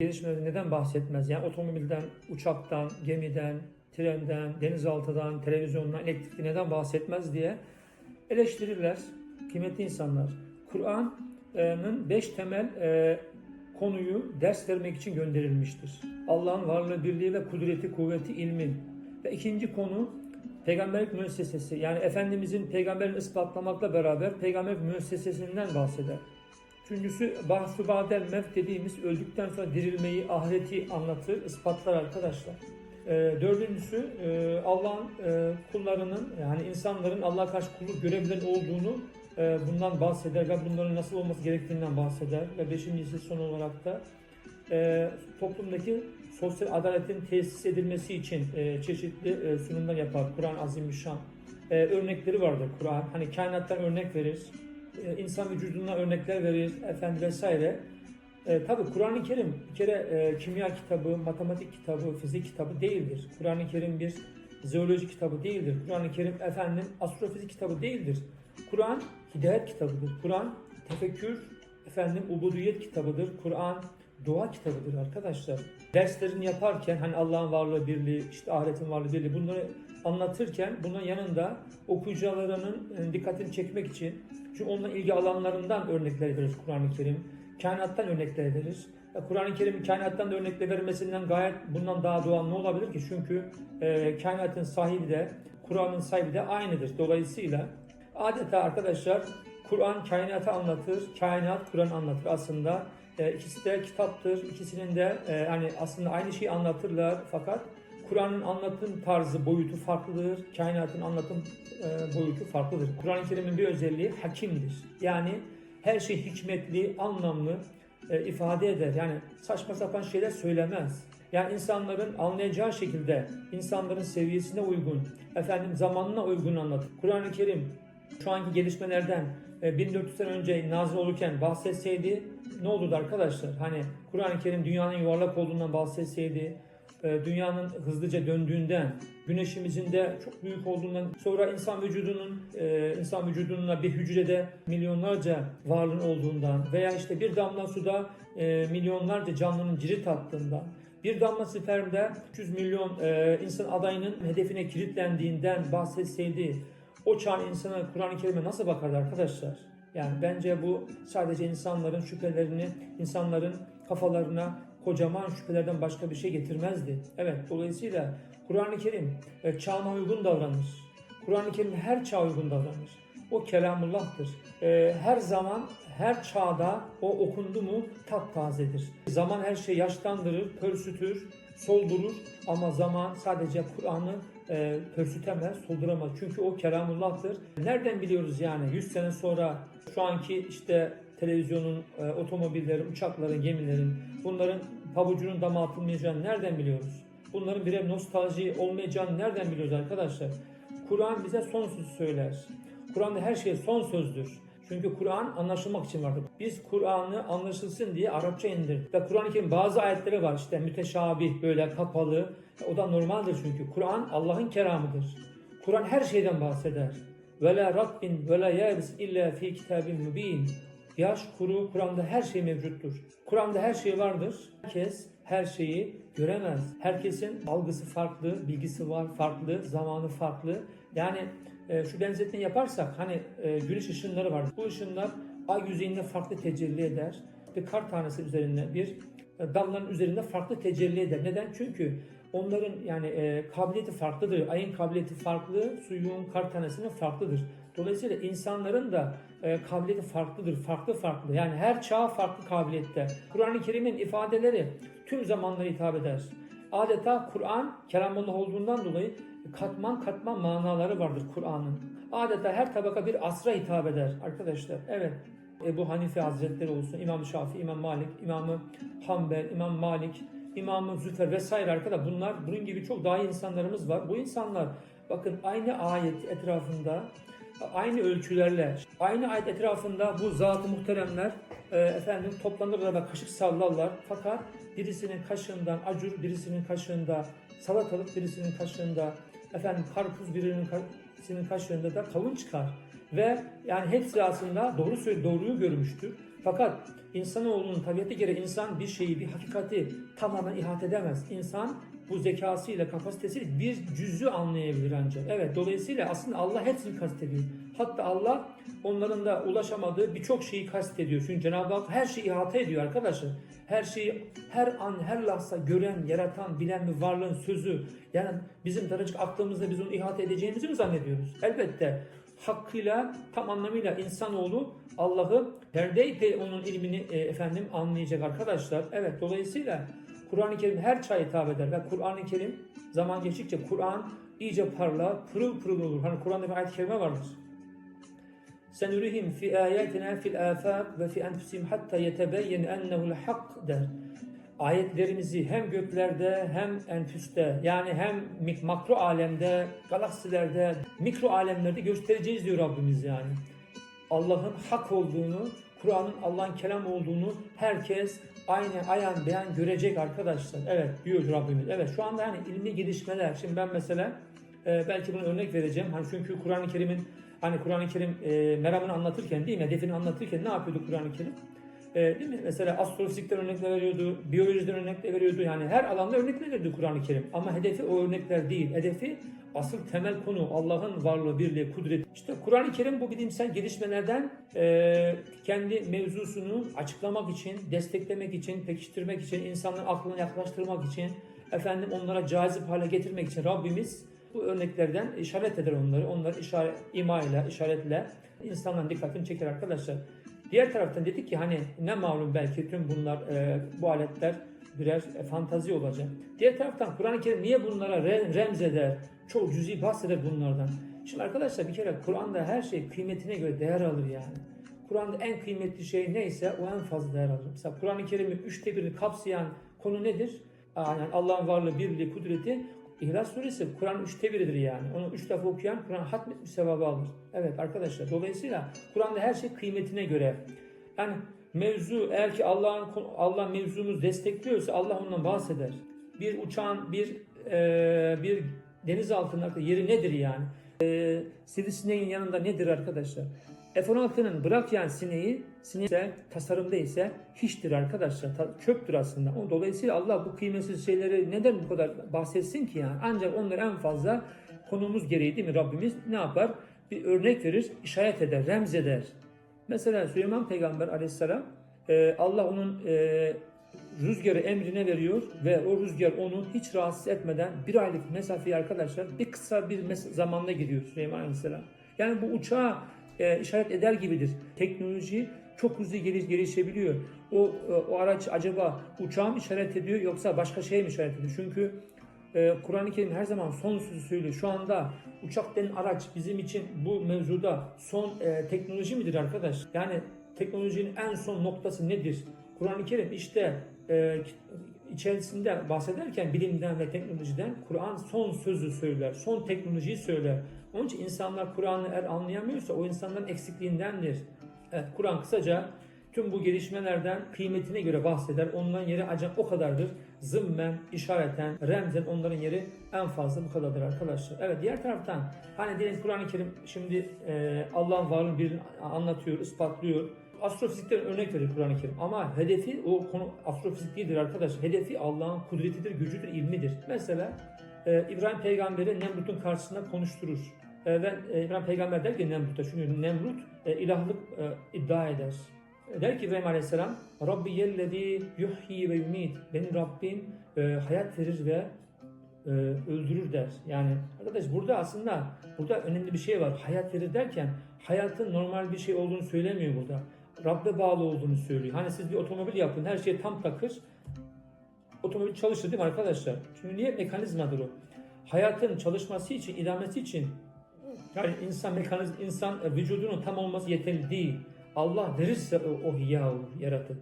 gelişmeleri neden bahsetmez? Yani otomobilden, uçaktan, gemiden, trenden, denizaltıdan, televizyondan, elektrikli neden bahsetmez diye eleştirirler kıymetli insanlar. Kur'an'ın beş temel e, konuyu ders vermek için gönderilmiştir. Allah'ın varlığı, birliği ve kudreti, kuvveti, ilmi. Ve ikinci konu peygamberlik müessesesi. Yani Efendimizin peygamberini ispatlamakla beraber peygamberlik müessesesinden bahseder. Üçüncüsü bahsü badel mevt dediğimiz öldükten sonra dirilmeyi, ahireti anlatır, ispatlar arkadaşlar. Ee, dördüncüsü e, Allah'ın e, kullarının yani insanların Allah'a karşı kulluk görevleri olduğunu e, bundan bahseder ve bunların nasıl olması gerektiğinden bahseder. Ve beşincisi son olarak da e, toplumdaki sosyal adaletin tesis edilmesi için e, çeşitli e, sunumlar yapar Kur'an Azimüşşan. E, örnekleri vardır Kur'an. Hani kainattan örnek verir, e, insan vücuduna örnekler verir, efendim vesaire. E, Tabi Kur'an-ı Kerim bir kere e, kimya kitabı, matematik kitabı, fizik kitabı değildir. Kur'an-ı Kerim bir zooloji kitabı değildir. Kur'an-ı Kerim efendim astrofizik kitabı değildir. Kur'an hidayet kitabıdır. Kur'an tefekkür, efendim ubudiyet kitabıdır. Kur'an dua kitabıdır arkadaşlar. Derslerini yaparken hani Allah'ın varlığı birliği, işte ahiretin varlığı birliği bunları anlatırken bunun yanında okuyucularının e, dikkatini çekmek için çünkü onunla ilgi alanlarından örnekler verir Kur'an-ı Kerim. Kainattan örnekler verir. E, Kur'an-ı Kerim'in kainattan da örnekler vermesinden gayet bundan daha doğal ne olabilir ki? Çünkü e, kainatın sahibi de Kur'an'ın sahibi de aynıdır. Dolayısıyla adeta arkadaşlar Kur'an kainatı anlatır, kainat Kur'an anlatır aslında. E, ikisi de kitaptır. İkisinin de e, hani aslında aynı şeyi anlatırlar fakat Kur'an'ın anlatım tarzı, boyutu farklıdır. Kainatın anlatım e, boyutu farklıdır. Kur'an-ı Kerim'in bir özelliği hakimdir. Yani her şey hikmetli, anlamlı e, ifade eder. Yani saçma sapan şeyler söylemez. Yani insanların anlayacağı şekilde, insanların seviyesine uygun, efendim zamanına uygun anlatır. Kur'an-ı Kerim şu anki gelişmelerden e, 1400 sene önce nazil olurken bahsetseydi ne olurdu arkadaşlar? Hani Kur'an-ı Kerim dünyanın yuvarlak olduğundan bahsetseydi, e, dünyanın hızlıca döndüğünden, güneşimizin de çok büyük olduğundan, sonra insan vücudunun, e, insan vücudunun bir hücrede milyonlarca varlığın olduğundan veya işte bir damla suda e, milyonlarca canlının cirit attığından, bir damla spermde 300 milyon e, insan adayının hedefine kilitlendiğinden bahsetseydi, o çağın insana Kur'an-ı Kerim'e nasıl bakardı arkadaşlar? Yani bence bu sadece insanların şüphelerini, insanların kafalarına kocaman şüphelerden başka bir şey getirmezdi. Evet, dolayısıyla Kur'an-ı Kerim e, çağına uygun davranır. Kur'an-ı Kerim her çağa uygun davranır. O kelamullah'tır. E, her zaman, her çağda o okundu mu taptazedir. Zaman her şeyi yaşlandırır, pörsütür, soldurur ama zaman sadece Kur'an'ı e, pörsütemez, solduramaz. Çünkü o kelamullah'tır. Nereden biliyoruz yani 100 sene sonra şu anki işte televizyonun, e, otomobillerin, uçakların, gemilerin bunların pabucunun dama atılmayacağını nereden biliyoruz? Bunların birer nostalji olmayacağını nereden biliyoruz arkadaşlar? Kur'an bize son sözü söyler. Kur'an'da her şey son sözdür. Çünkü Kur'an anlaşılmak için vardır. Biz Kur'an'ı anlaşılsın diye Arapça indirdik. Ve Kur'an-ı Kerim bazı ayetleri var işte müteşabih böyle kapalı. O da normaldir çünkü. Kur'an Allah'ın keramıdır. Kur'an her şeyden bahseder. Ve la rabbin ve la yabis illa fi kitabin mubin. Yaş, kuru, Kur'an'da her şey mevcuttur. Kur'an'da her şey vardır. Herkes her şeyi göremez. Herkesin algısı farklı, bilgisi var farklı, zamanı farklı. Yani e, şu benzetmeyi yaparsak hani e, güneş ışınları var. Bu ışınlar ay yüzeyinde farklı tecelli eder. Bir kar tanesi üzerinde bir e, dalların üzerinde farklı tecelli eder. Neden? Çünkü onların yani e, kabiliyeti farklıdır. Ayın kabiliyeti farklı, suyun kar tanesinin farklıdır. Dolayısıyla insanların da e, kabiliyeti farklıdır, farklı farklı. Yani her çağ farklı kabiliyette. Kur'an-ı Kerim'in ifadeleri tüm zamanlara hitap eder. Adeta Kur'an kelamullah olduğundan dolayı katman katman manaları vardır Kur'an'ın. Adeta her tabaka bir asra hitap eder arkadaşlar. Evet. Ebu Hanife Hazretleri olsun, İmam Şafii, İmam Malik, İmamı Hanbel, İmam Malik, İmamı Züfer vesaire arkadaşlar bunlar bunun gibi çok daha iyi insanlarımız var. Bu insanlar bakın aynı ayet etrafında aynı ölçülerle, aynı ayet etrafında bu zat-ı muhteremler e, efendim toplanırlar ve kaşık sallarlar. Fakat birisinin kaşığından acur, birisinin kaşığında salatalık, birisinin kaşığında efendim karpuz, birinin kaşığında da kavun çıkar. Ve yani hepsi aslında doğru doğruyu görmüştür. Fakat insanoğlunun tabiatı gereği insan bir şeyi, bir hakikati tamamen ihate edemez. İnsan bu zekasıyla, kapasitesiyle bir cüzü anlayabilir ancak. Evet, dolayısıyla aslında Allah hepsini kastediyor. Hatta Allah onların da ulaşamadığı birçok şeyi kastediyor. Çünkü Cenab-ı Hak her şeyi ihate ediyor arkadaşlar. Her şeyi her an, her lahza gören, yaratan, bilen bir varlığın sözü. Yani bizim daracık aklımızda biz onu ihate edeceğimizi mi zannediyoruz? Elbette hakkıyla, tam anlamıyla insanoğlu Allah'ı perdeype onun ilmini e, efendim anlayacak arkadaşlar. Evet dolayısıyla Kur'an-ı Kerim her çağa hitap eder ve Kur'an-ı Kerim zaman geçtikçe Kur'an iyice parlar, pırıl pırıl olur. Hani Kur'an'da bir ayet-i kerime vardır. Senurihim fi ayatina fil afaq ve fi enfusihim hatta yetebeyyen ennehu'l hak der. Ayetlerimizi hem göklerde hem enfüste yani hem makro alemde, galaksilerde, mikro alemlerde göstereceğiz diyor Rabbimiz yani. Allah'ın hak olduğunu, Kur'an'ın Allah'ın kelam olduğunu herkes aynı ayan beyan görecek arkadaşlar. Evet diyor Rabbimiz. Evet şu anda yani ilmi gelişmeler. Şimdi ben mesela e, belki bunu örnek vereceğim. Hani çünkü Kur'an-ı Kerim'in hani Kur'an-ı Kerim e, meramını anlatırken değil mi? Hedefini anlatırken ne yapıyordu Kur'an-ı Kerim? E, değil mi? Mesela astrofizikten örnekler veriyordu, biyolojiden örnekler veriyordu. Yani her alanda örnekler veriyordu Kur'an-ı Kerim. Ama hedefi o örnekler değil. Hedefi asıl temel konu Allah'ın varlığı, birliği, kudreti. İşte Kur'an-ı Kerim bu bilimsel gelişmelerden e, kendi mevzusunu açıklamak için, desteklemek için, pekiştirmek için, insanların aklına yaklaştırmak için, efendim onlara cazip hale getirmek için Rabbimiz bu örneklerden işaret eder onları. Onları işaret, ima ile, işaretle insanların dikkatini çeker arkadaşlar. Diğer taraftan dedik ki hani ne malum belki tüm bunlar e, bu aletler birer e, fantazi olacak. Diğer taraftan Kur'an-ı Kerim niye bunlara re- remzeder? Çok cüzi bahseder bunlardan. Şimdi arkadaşlar bir kere Kur'an'da her şey kıymetine göre değer alır yani. Kur'an'da en kıymetli şey neyse o en fazla değer alır. Mesela Kur'an-ı Kerim'in üçte birini kapsayan konu nedir? Yani Allah'ın varlığı, birliği, kudreti. İhlas suresi Kur'an üçte biridir yani. Onu üç defa okuyan Kur'an hatmetmiş sevabı alır. Evet arkadaşlar dolayısıyla Kur'an'da her şey kıymetine göre. Yani mevzu eğer ki Allah'ın Allah mevzumuz destekliyorsa Allah ondan bahseder. Bir uçağın bir e, bir deniz altında yeri nedir yani? E, sivrisineğin yanında nedir arkadaşlar? F-16'nın bırak sineği, sineği ise, tasarımda ise hiçtir arkadaşlar. Ta- çöptür aslında. O dolayısıyla Allah bu kıymetsiz şeyleri neden bu kadar bahsetsin ki yani? Ancak onları en fazla konumuz gereği değil mi Rabbimiz ne yapar? Bir örnek verir, işaret eder, remzeder. Mesela Süleyman Peygamber aleyhisselam e, Allah onun e, rüzgarı emrine veriyor ve o rüzgar onu hiç rahatsız etmeden bir aylık mesafeyi arkadaşlar bir kısa bir zamanda gidiyor Süleyman aleyhisselam. Yani bu uçağa e, işaret eder gibidir. Teknoloji çok hızlı geliş, gelişebiliyor. O, e, o araç acaba uçağa mı işaret ediyor yoksa başka şeye mi işaret ediyor? Çünkü e, Kur'an-ı Kerim her zaman son sözü söylüyor. Şu anda uçak denen araç bizim için bu mevzuda son e, teknoloji midir arkadaş? Yani teknolojinin en son noktası nedir? Kur'an-ı Kerim işte e, içerisinde bahsederken bilimden ve teknolojiden Kur'an son sözü söyler, son teknolojiyi söyler. Onun için insanlar Kur'an'ı eğer anlayamıyorsa o insanların eksikliğindendir. Evet, Kur'an kısaca tüm bu gelişmelerden kıymetine göre bahseder. Onların yeri ancak o kadardır. Zımmen, işareten, remzen onların yeri en fazla bu kadardır arkadaşlar. Evet diğer taraftan hani diyelim Kur'an-ı Kerim şimdi e, Allah'ın varlığını bir anlatıyor, ispatlıyor. Astrofizikten örnek verir Kur'an-ı Kerim. Ama hedefi o konu astrofizik değildir arkadaşlar. Hedefi Allah'ın kudretidir, gücüdür, ilmidir. Mesela e, İbrahim peygamberi Nemrut'un karşısında konuşturur. E, ve e, İbrahim peygamber der ki Nemrut'a çünkü Nemrut e, ilahlık e, iddia eder. E, Der ki İbrahim Aleyhisselam Rabbi yellezi yuhyi ve yumit Benim Rabbim e, hayat verir ve e, öldürür der. Yani arkadaş burada aslında burada önemli bir şey var. Hayat verir derken hayatın normal bir şey olduğunu söylemiyor burada. Rabbe bağlı olduğunu söylüyor. Hani siz bir otomobil yapın her şey tam takır. Otomobil çalışır değil mi arkadaşlar? Çünkü niye mekanizmadır o? Hayatın çalışması için, idamesi için yani insan mekanizm, insan e, vücudunun tam olması yeterli değil. Allah verirse o, o hiya olur.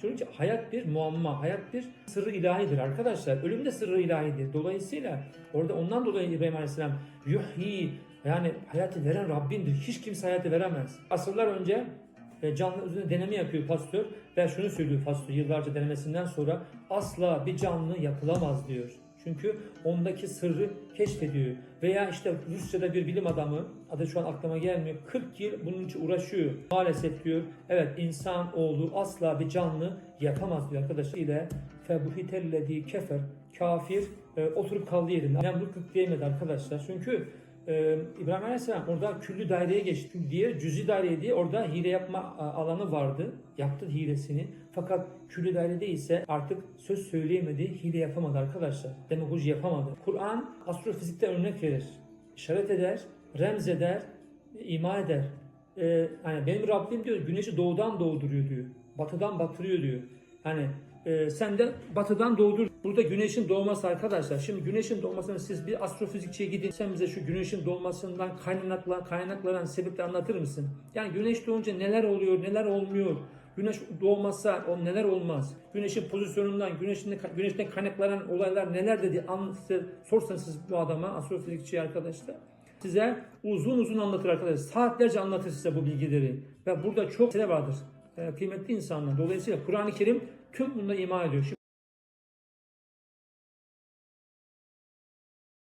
Çünkü hayat bir muamma, hayat bir sırrı ilahidir arkadaşlar. Ölüm de sırrı ilahidir. Dolayısıyla orada ondan dolayı İbrahim Aleyhisselam yuhyi yani hayatı veren Rabbindir. Hiç kimse hayatı veremez. Asırlar önce canlı üzerine deneme yapıyor pastör ve şunu söylüyor pastör yıllarca denemesinden sonra asla bir canlı yapılamaz diyor. Çünkü ondaki sırrı keşfediyor. Veya işte Rusya'da bir bilim adamı, adı şu an aklıma gelmiyor, 40 yıl bunun için uğraşıyor. Maalesef diyor, evet insan oğlu asla bir canlı yapamaz diyor arkadaşlar. ile febuhitellezi kefer, kafir e, oturup kaldığı yerinde. Nemrut diyemedi arkadaşlar. Çünkü e, İbrahim Aleyhisselam orada küllü daireye geçti. Diğer cüzi daire diye orada hile yapma alanı vardı. Yaptı hilesini. Fakat küllü dairede ise artık söz söyleyemedi, hile yapamadı arkadaşlar. Demagoji yapamadı. Kur'an astrofizikte örnek verir. İşaret eder, remz eder, ima eder. E, hani benim Rabbim diyor güneşi doğudan doğduruyor diyor. Batıdan batırıyor diyor. Hani e, sen de batıdan doğdur. Burada güneşin doğması arkadaşlar. Şimdi güneşin doğmasını siz bir astrofizikçiye gidin. Sen bize şu güneşin doğmasından kaynakla, kaynaklanan sebepleri anlatır mısın? Yani güneş doğunca neler oluyor, neler olmuyor? Güneş doğmazsa o neler olmaz? Güneşin pozisyonundan, güneşin güneşten kaynaklanan olaylar neler dedi anlatır, sorsanız siz bu adama, astrofizikçiye arkadaşlar size uzun uzun anlatır arkadaşlar. Saatlerce anlatır size bu bilgileri. Ve burada çok şey vardır. Ee, kıymetli insanlar. Dolayısıyla Kur'an-ı Kerim tüm bunları ima ediyor. Şimdi